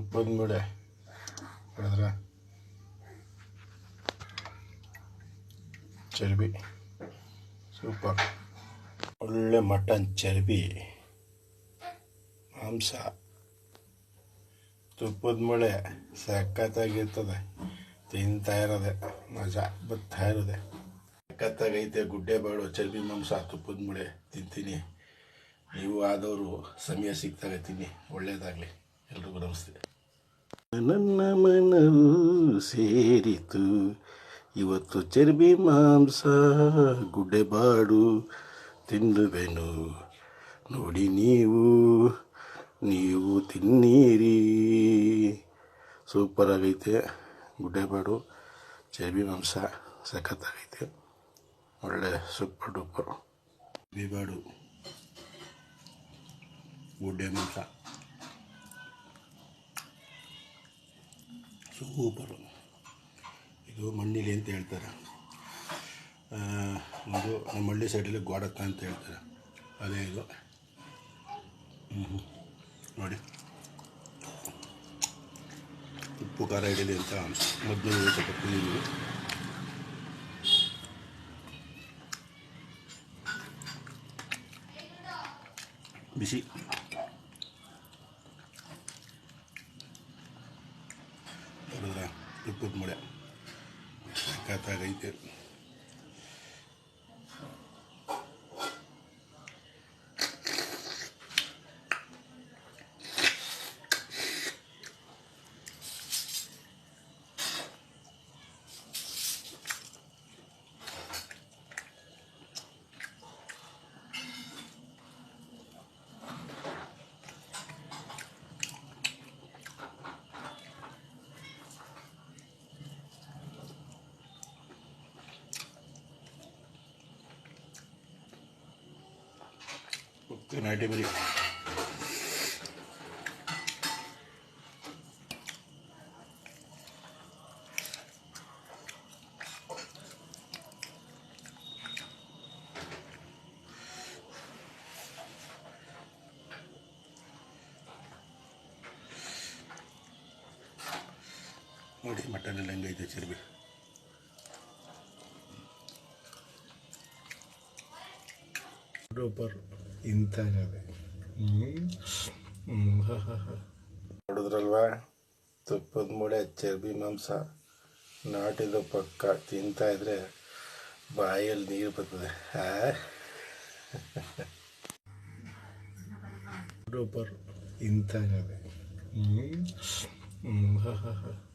ಮುಡೆ ಹೇಳಿದ್ರೆ, ಚರ್ಬಿ. ಸೂಪರ್. ಒಳ್ಳೆ ಮಟನ್ ಚರ್ಬಿ. ಮಾಂಸ. ತುಪ್ಪದ ಮಳೆ ಸಖತ್ತಾಗಿರ್ತದೆ. ತಿಂತಾ ಇರೋದೆ. ಮಜಾ ಬರ್ತಾ ಇರೋದೆ. ಸಖತ್ತಾಗೈತೆ, ಗುಡ್ಡೆ ಬಾಳು ಚರ್ಬಿ, ಮಾಂಸ, ತುಪ್ಪದ ಮಳೆ ತಿಂತೀನಿ. ನೀವು ಆದವರು ಸಮಯ ಸಿಗ್ತಾಗ ತಿನ್ನಿ. ಒಳ್ಳೇದಾಗಲಿ. ಎಲ್ರಿಗೂ ನಮಸ್ತೆ ನನ್ನ ಮನವು ಸೇರಿತು. ಇವತ್ತು ಚರ್ಬಿ, ಮಾಂಸ ಗುಡ್ಡೆಬಾಡು ತಿನ್ನುವೆನು. ನೋಡಿ ನೀವು ನೀವು ತಿನ್ನೀರಿ. ಸೂಪರ್ ಆಗೈತೆ. ಗುಡ್ಡೆಬಾಡು ಚರ್ಬಿ, ಮಾಂಸ ಸಖತ್ತಾಗೈತೆ ಒಳ್ಳೆ ಸೂಪರ್ ಡೂಪರ್. ಬಿಬಾಡು ಗುಡ್ಡೆ, ಮಾಂಸ. ಸೂಪರು ಇದು ಮಣ್ಣಿಲಿ ಅಂತ ಹೇಳ್ತಾರೆ. ಒಂದು ನಮ್ಮ ಹಳ್ಳಿ ಸೈಡಲ್ಲಿ ಗೋಡತ್ತ ಅಂತ ಹೇಳ್ತಾರೆ. ಅದೇ ಇದು. ನೋಡಿ. ಉಪ್ಪು, ಖಾರ ಹಿಡೀಲಿ ಅಂತ ಮದ್ದು ಸ್ವಲ್ಪ ಕುದಿದ್ವಿ ಬಿಸಿ. ನೋಡಿದ್ರ ತುಪ್ಪದ ಮೊಳೆ ಸಖತ್ತಾಗೈತೆ ಓಕೆ ನೈಂಟಿ ಬರಿ ನೋಡಿ ಮಟನ್ ಎಲ್ಲ ಹೆಂಗೈತೆ ಚರ್ಬಿ ಸೂಪರ್ ಇಂಥಾಗದೆ ನೋಡಿದ್ರಲ್ವಾ? ತುಪ್ಪದ ಮೂಳೆ ಚರ್ಬಿ ಮಾಂಸ. ನಾಟಿದ ಪಕ್ಕ ತಿಂತಾ ಇದ್ರೆ ಬಾಯಲ್ಲಿ ನೀರು ಬರ್ತದೆ. ಹ್ಞೂ ಹ್ಞೂ